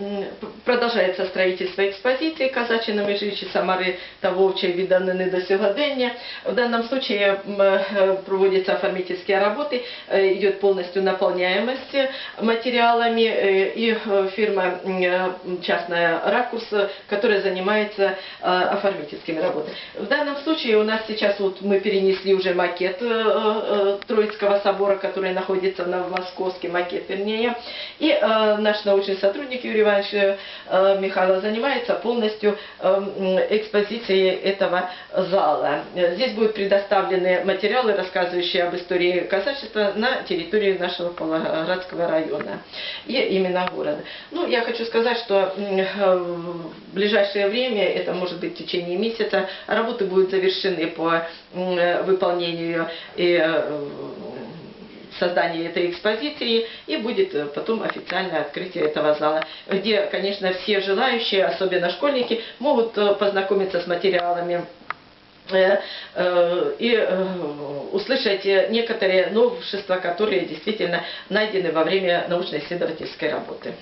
м, продолжается строительство экспозиции «Казачі на межичі Самари та Вовчої віддані до сьогодення». В данном случае м, э, проводятся оформительские работы, э, идет полностью наполняемость материалами э, и э, фирма м, э, частная «Ракурс», которая занимается э, оформительскими работами. В данном случае у нас сейчас вот мы перенесли уже макет э, э, Троицкого собора, который находится на Московске, макет вернее. И э, наш научный сотрудник Юрий Иванович э, Михайлов занимается полностью э, м, экспозицией этого зала. Э, Здесь будут предоставлены материалы, рассказывающие об истории казачества на территории нашего Павлоградского района и именно города. Ну, я хочу сказать, что э, в ближайшее время, это может быть в течение месяца, работы будут завершены по э, выполнению и создания этой экспозиции и будет э, потом официальное открытие этого зала, где, конечно, все желающие, особенно школьники, могут э, познакомиться с материалами э, и услышать некоторые новшества, которые действительно найдены во время научно-исследовательской работы.